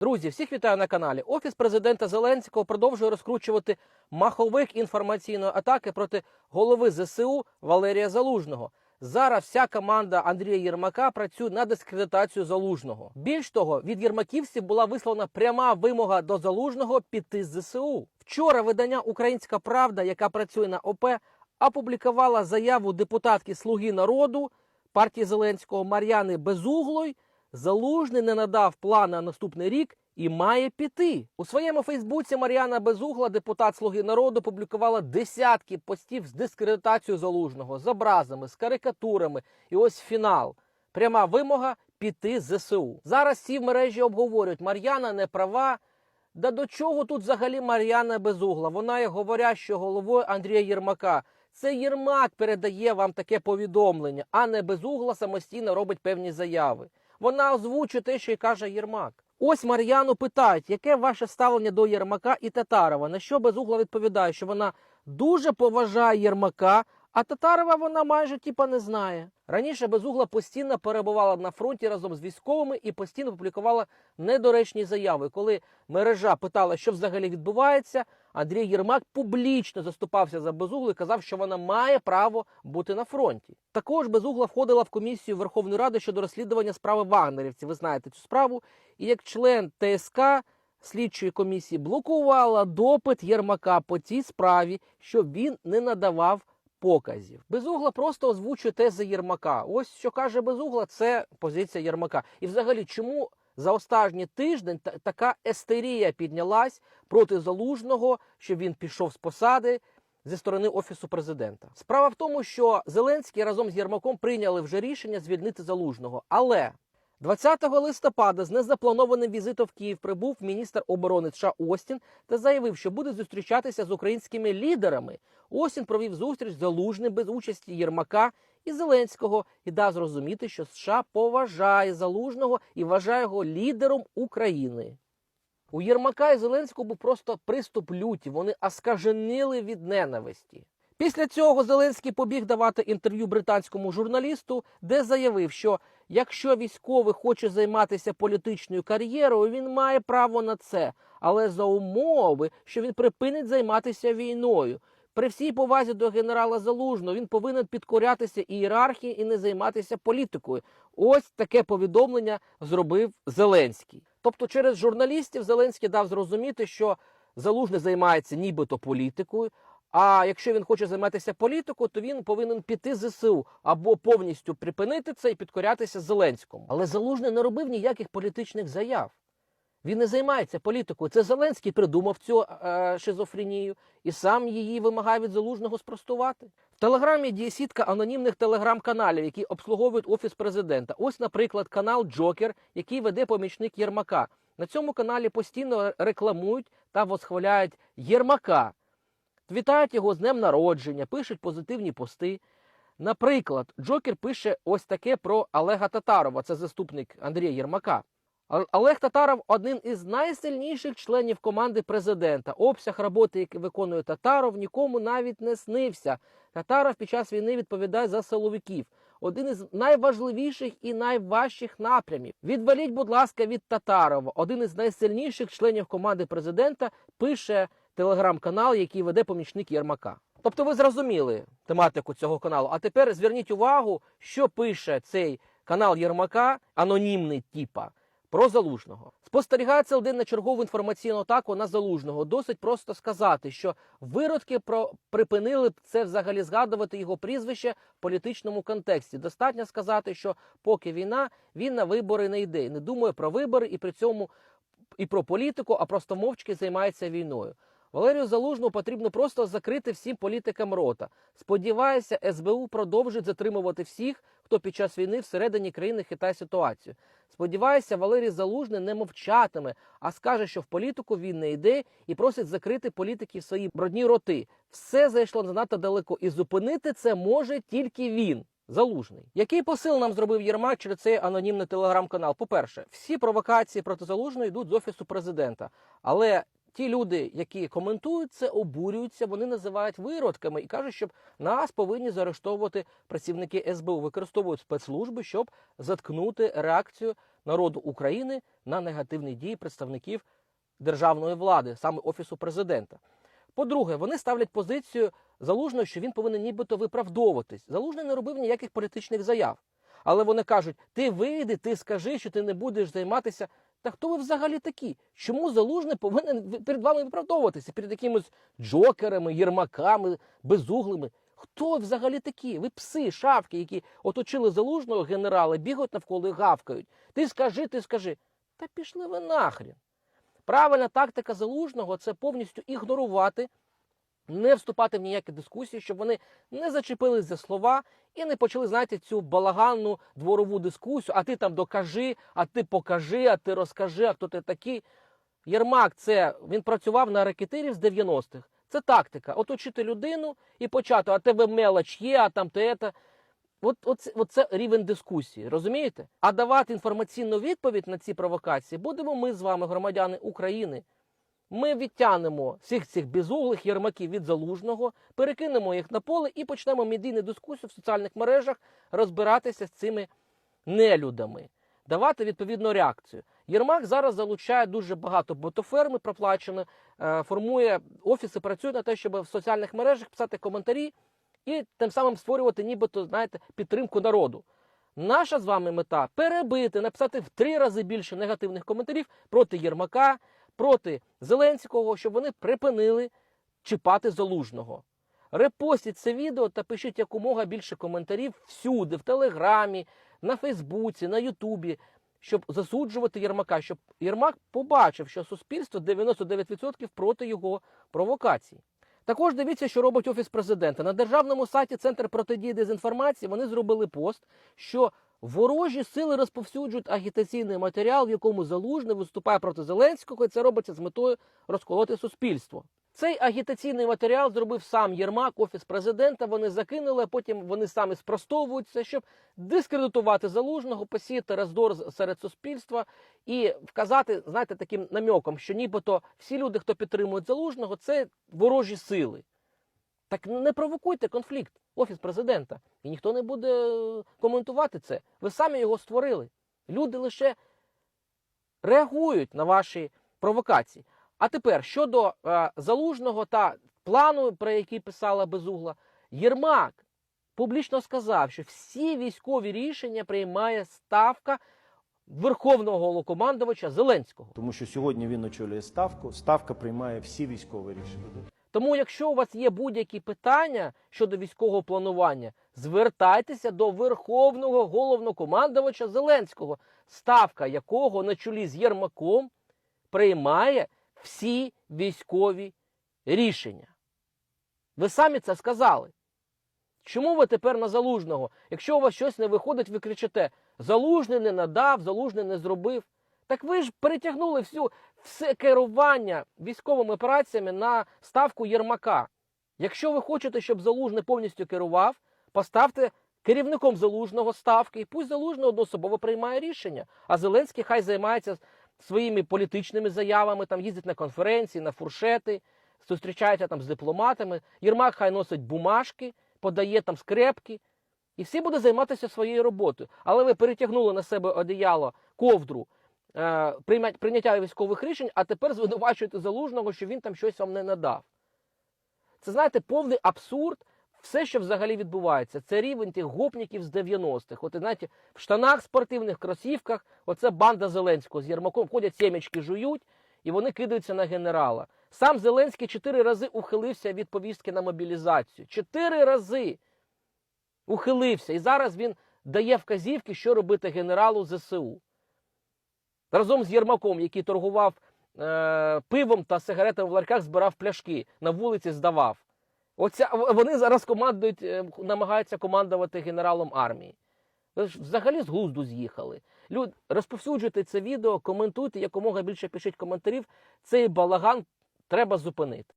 Друзі, всіх вітаю на каналі. Офіс президента Зеленського продовжує розкручувати маховик інформаційної атаки проти голови ЗСУ Валерія Залужного. Зараз вся команда Андрія Єрмака працює на дискредитацію залужного. Більш того, від єрмаківців була висловлена пряма вимога до залужного піти з ЗСУ. Вчора видання Українська Правда, яка працює на ОП, опублікувала заяву депутатки Слуги народу партії Зеленського Мар'яни Безуглої. Залужний не надав план на наступний рік і має піти. У своєму Фейсбуці Мар'яна Безугла, депутат Слуги народу, публікувала десятки постів з дискредитацією залужного, з образами, з карикатурами. І ось фінал. Пряма вимога піти з ЗСУ. Зараз всі в мережі обговорюють, Мар'яна не права. Да до чого тут взагалі Мар'яна Безугла? Вона є говорящою головою Андрія Єрмака. Це Єрмак передає вам таке повідомлення, а не Безугла самостійно робить певні заяви. Вона озвучує те, що й каже Єрмак. Ось Мар'яну питають, яке ваше ставлення до Єрмака і Татарова. На що Безугла відповідає, що вона дуже поважає Єрмака, а Татарова вона майже типа не знає. Раніше Безугла постійно перебувала на фронті разом з військовими і постійно публікувала недоречні заяви. Коли мережа питала, що взагалі відбувається, Андрій Єрмак публічно заступався за Безуглу і казав, що вона має право бути на фронті. Також Безугла входила в комісію Верховної Ради щодо розслідування справи вагнерівців. Ви знаєте цю справу. І як член ТСК слідчої комісії блокувала допит Єрмака по цій справі, щоб він не надавав показів. Безугла просто озвучує тези Єрмака. Ось що каже Безугла, це позиція Єрмака. І взагалі, чому за останній тиждень та- така естерія піднялась проти залужного, щоб він пішов з посади зі сторони офісу президента? Справа в тому, що Зеленський разом з Єрмаком прийняли вже рішення звільнити залужного, але 20 листопада з незапланованим візитом в Київ прибув міністр оборони США Остін та заявив, що буде зустрічатися з українськими лідерами. Остін провів зустріч з залужним без участі Єрмака і Зеленського і дав зрозуміти, що США поважає залужного і вважає його лідером України. У Єрмака і Зеленського був просто приступ люті. Вони оскаженили від ненависті. Після цього Зеленський побіг давати інтерв'ю британському журналісту, де заявив, що якщо військовий хоче займатися політичною кар'єрою, він має право на це, але за умови, що він припинить займатися війною. При всій повазі до генерала Залужного він повинен підкорятися ієрархії і не займатися політикою. Ось таке повідомлення зробив Зеленський. Тобто, через журналістів Зеленський дав зрозуміти, що Залужний займається нібито політикою. А якщо він хоче займатися політикою, то він повинен піти з ЗСУ або повністю припинити це і підкорятися Зеленському. Але Залужний не робив ніяких політичних заяв. Він не займається політикою. Це Зеленський придумав цю е, шизофренію і сам її вимагає від залужного спростувати. В телеграмі діє сітка анонімних телеграм-каналів, які обслуговують офіс президента. Ось, наприклад, канал Джокер, який веде помічник Єрмака. На цьому каналі постійно рекламують та восхваляють Єрмака, вітають його з днем народження, пишуть позитивні пости. Наприклад, Джокер пише ось таке про Олега Татарова, це заступник Андрія Єрмака. Олег Татаров один із найсильніших членів команди президента. Обсяг роботи, який виконує Татаров, нікому навіть не снився. Татаров під час війни відповідає за силовиків. Один із найважливіших і найважчих напрямів. Відваліть, будь ласка, від Татарова. Один із найсильніших членів команди президента пише телеграм-канал, який веде помічник Єрмака. Тобто ви зрозуміли тематику цього каналу. А тепер зверніть увагу, що пише цей канал Єрмака, анонімний типа. Про залужного спостерігається один на чергову інформаційну атаку на залужного. Досить просто сказати, що виродки про припинили б це взагалі згадувати його прізвище в політичному контексті. Достатньо сказати, що поки війна, він на вибори не йде, не думає про вибори і при цьому і про політику, а просто мовчки займається війною. Валерію Залужному потрібно просто закрити всім політикам рота. Сподіваюся, СБУ продовжить затримувати всіх, хто під час війни всередині країни хитає ситуацію. Сподіваюся, Валерій Залужний не мовчатиме, а скаже, що в політику він не йде і просить закрити політиків свої брудні роти. Все зайшло занадто далеко, і зупинити це може тільки він. Залужний. Який посил нам зробив Єрмак через цей анонімний телеграм-канал? По-перше, всі провокації проти залужного йдуть з офісу президента. Але ті люди, які коментують це, обурюються, вони називають виродками і кажуть, що нас повинні заарештовувати працівники СБУ, використовують спецслужби, щоб заткнути реакцію народу України на негативні дії представників державної влади, саме офісу президента. По-друге, вони ставлять позицію залужного, що він повинен нібито виправдовуватись. Залужний не робив ніяких політичних заяв. Але вони кажуть: ти вийди, ти скажи, що ти не будеш займатися. Та хто ви взагалі такі? Чому залужний повинен перед вами виправдовуватися? Перед якимись джокерами, єрмаками, безуглими? Хто ви взагалі такі? Ви пси, шавки, які оточили залужного генерала, бігають навколо і гавкають. Ти скажи, ти скажи. Та пішли ви нахрін. Правильна тактика залужного це повністю ігнорувати, не вступати в ніякі дискусії, щоб вони не зачепились за слова і не почали, знаєте, цю балаганну дворову дискусію. А ти там докажи, а ти покажи, а ти розкажи, а хто ти такий. Єрмак, це він працював на ракетирів з 90-х. Це тактика. Оточити людину і почати, а тебе мелоч є, а там те. те. От, от, от це рівень дискусії, розумієте? А давати інформаційну відповідь на ці провокації будемо ми з вами, громадяни України. Ми відтягнемо всіх цих безуглих єрмаків від залужного, перекинемо їх на поле і почнемо медійну дискусію в соціальних мережах розбиратися з цими нелюдами, давати відповідну реакцію. Єрмак зараз залучає дуже багато ботоферми проплачено, е, формує офіси, працює на те, щоб в соціальних мережах писати коментарі і тим самим створювати, нібито, знаєте, підтримку народу. Наша з вами мета перебити, написати в три рази більше негативних коментарів проти Єрмака, проти Зеленського, щоб вони припинили чіпати залужного. Репостіть це відео та пишіть якомога більше коментарів всюди, в Телеграмі, на Фейсбуці, на Ютубі, щоб засуджувати Єрмака, щоб Єрмак побачив, що суспільство 99% проти його провокацій. Також дивіться, що робить офіс президента. На державному сайті Центр протидії дезінформації вони зробили пост, що ворожі сили розповсюджують агітаційний матеріал, в якому залужний виступає проти Зеленського, і це робиться з метою розколоти суспільство. Цей агітаційний матеріал зробив сам Єрмак, офіс президента. Вони закинули, а потім вони самі спростовують це, щоб дискредитувати залужного, посіяти роздор серед суспільства і вказати, знаєте, таким намеком, що нібито всі люди, хто підтримують залужного, це ворожі сили. Так не провокуйте конфлікт, офіс президента. І ніхто не буде е, коментувати це. Ви самі його створили. Люди лише реагують на ваші провокації. А тепер щодо е, залужного та плану, про який писала Безугла, Єрмак публічно сказав, що всі військові рішення приймає ставка Верховного Головнокомандувача Зеленського. Тому що сьогодні він очолює ставку. Ставка приймає всі військові рішення. Тому, якщо у вас є будь-які питання щодо військового планування, звертайтеся до Верховного головнокомандувача Зеленського, ставка якого на чолі з Єрмаком приймає всі військові рішення. Ви самі це сказали. Чому ви тепер на залужного? Якщо у вас щось не виходить, ви кричите: залужний не надав, залужний не зробив. Так ви ж перетягнули всю, все керування військовими операціями на ставку Єрмака. Якщо ви хочете, щоб залужний повністю керував, поставте керівником залужного ставки, і пусть залужний одноособово приймає рішення. А Зеленський хай займається своїми політичними заявами, там їздить на конференції, на фуршети, зустрічається там з дипломатами. Єрмак хай носить бумажки, подає там скрепки. І всі будуть займатися своєю роботою. Але ви перетягнули на себе одіяло, ковдру, прийняття військових рішень, а тепер звинувачуєте залужного, що він там щось вам не надав. Це, знаєте, повний абсурд. Все, що взагалі відбувається, це рівень тих гопників з 90-х. От, знаєте, в штанах спортивних кросівках, оце банда Зеленського з Єрмаком ходять сімечки жують, і вони кидаються на генерала. Сам Зеленський чотири рази ухилився від повістки на мобілізацію. Чотири рази ухилився. І зараз він дає вказівки, що робити генералу ЗСУ. Разом з Єрмаком, який торгував е, пивом та сигаретами в ларьках, збирав пляшки, на вулиці здавав. Оця, вони зараз командують, е, намагаються командувати генералом армії. Ви ж взагалі з глузду з'їхали. Люд, розповсюджуйте це відео, коментуйте, якомога більше пишіть коментарів. Цей балаган треба зупинити.